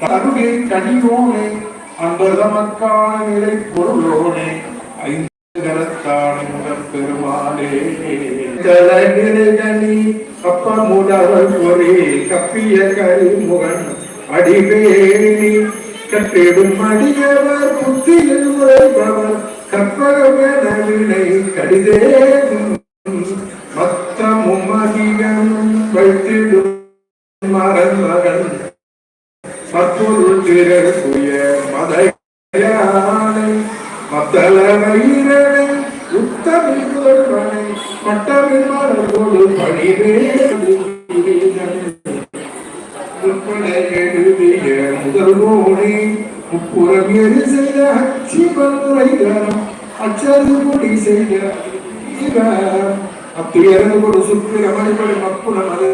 கருணை கனியோனே அன்பதமக்கான நிலை பொருளோனே ஐந்து பெருமாளே தலகிழகனி கப்பமுடவர் ஒரே கப்பிய கரிமுகன் அடிவேணி கட்டிடும் அடியவர் புத்தியில் உரைபவர் மத்தமும் வைத்திடும் மகன் மற்றொரு திரசுய மதையானை மத்தள வயிறனை உத்தமிழ் கொள்வனை மட்டமிழ் மலர்கொடு பணிவேடு எழுதிய முதல்வோனே முப்புறம் எரி செய்த அச்சி பல்முறைதரம் அச்சது கொடி செய்த இவர் அத்துயரது கொடு சுற்று அமளிப்படி மப்புலம் அது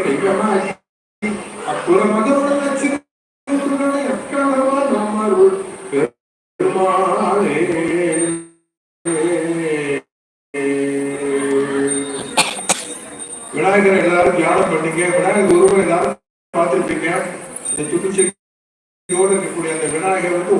தெய்வமாகி அப்புறம் மதமுடன் விநாயகர் எல்லாரும் தியானம் பண்ணீங்க விநாயகர் உருவம் எல்லாரும் பார்த்துருப்பீங்க. இந்த துணிச்சையோடு இருக்கக்கூடிய அந்த விநாயகர் வந்து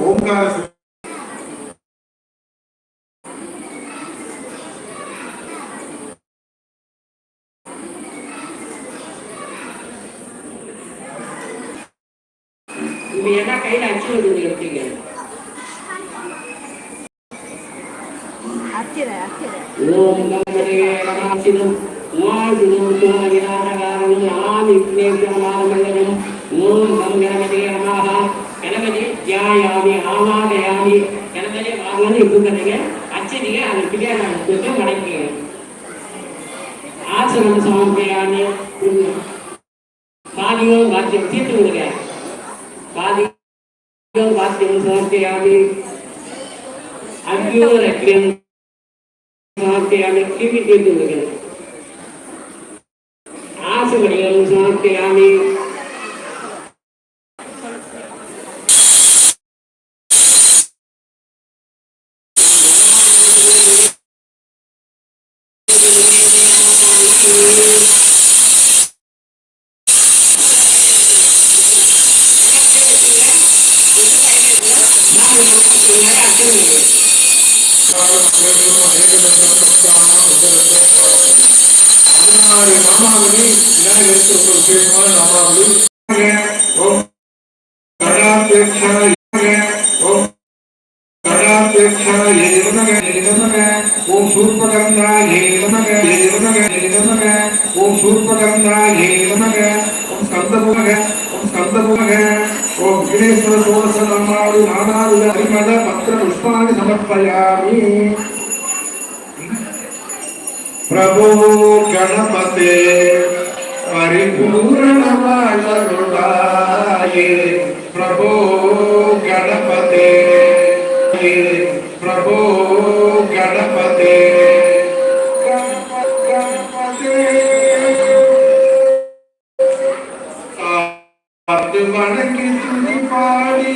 இப்ப என்ன கையில அச்சு வந்து எடுத்தீங்க அச்சிர அச்சிர ஓம் கணபதே நமசிவம் மாஜினம் தும விநாயகாரம் ஆமி விக்னேஸ்வரமாமங்கலம் ஓம் கம் கணபதே கணபதி தியாயாமி ஆமாதயாமி கணபதி வாங்கன்னு இப்படிங்க அச்சடிங்க அந்த பிள்ளையார மடக்கிங்க ஆசனம் சமர்ப்பயாமி வாத்தியம் தீர்த்து விடுங்க வாத்தியம் தீர்த்து விடுங்க ஆசுமணியம் சமர்ப்பயாமி பதினாறு நாமாவளி விநாயகருக்கு ஒரு விசேஷமான நாமாவளி ஓம் கணாபேட்சாய ஓம் கணாபேட்சாய ஓம் சூர்பகந்தாய நமக. நமக நமக ஓம் சூர்பகந்தாய நமக. ஓம் ஸ்கந்தபுமக ஓம் ஸ்கந்தபுமக ஓம் விக்னேஸ்வர சோழச பத்திர புஷ்பாணி சமர்ப்பயாமி. பிரபு கணபதே பரிபூரணமாயே பிரபு கணபதே பிரபு கணபதே கணபதே அது வணங்கி துணி பாடி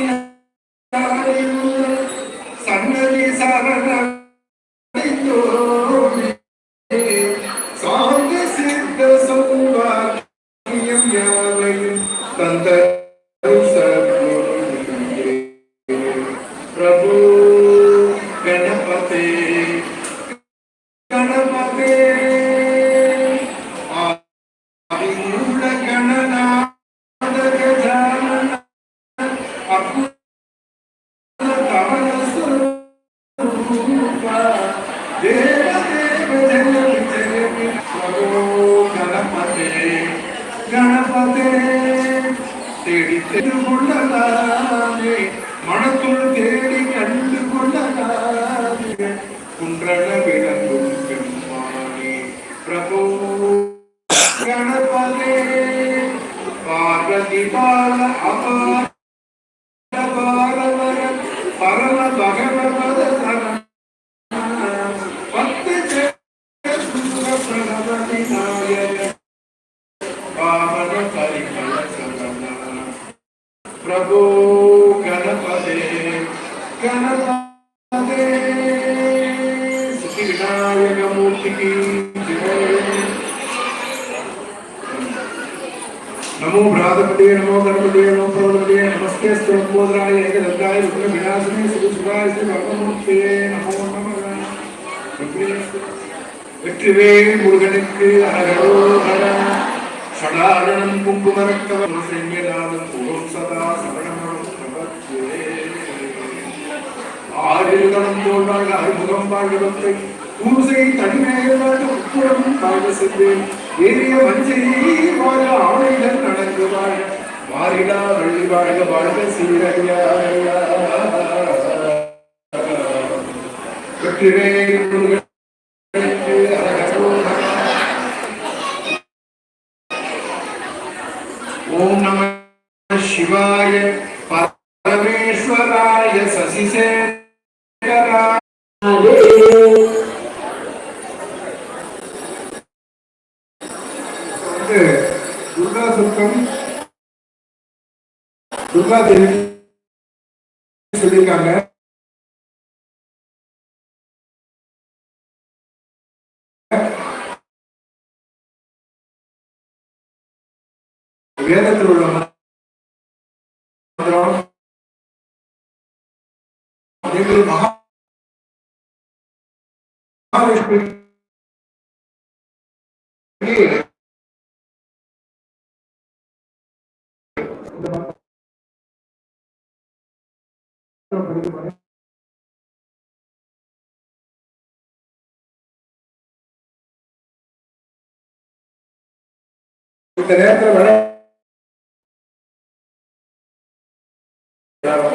கொள்ளலாமே மனத்துள் தேடி கண்டு கொள்ளலாமே குன்றள விளங்கும் பெருமானே பிரபு கணபதே பார்வதி பால அபார பிரபு கணபதே கணபதே சுத்தி விநாயக மூர்த்திக்கு நமோ பிராதபதியே நமோ கணபதியே நமோ பிரபதியே நமோ நமஸ்தே ஸ்தோத்ரோதராய ஏகதந்தாய விக்ர விநாசனே ஸ்ரீ சுதாய ஸ்ரீ பரமமூர்த்தே நமோ நமக வெற்றிவேல் முருகனுக்கு அகரோகர சடாரணம் குங்குமரக்கவர் செங்கநாதன் புகம் சதா சரணமரும் பிரபத்யே ஆறிருகணம் தோன்றாக அறிமுகம் வாழ்வத்தை பூசை தனிமேலாக உட்புறம் தாழ செல்வேன். ஏறிய வஞ்சையை வாழ ஆணைகள் நடந்து வாழ மாறிடா வள்ளி வாழ்க வாழ்க சீரையா வெற்றிவேல் சிவாய பரமேஸ்வராய சசிசேகரா வந்து துர்கா சுத்தம் துர்கா தேவி சொல்லியிருக்காங்க வேதத்தில் உள்ள மந்திரம் நீங்கள் மகா மகாவிஷ்ணு இந்த நேரத்தில் Yeah.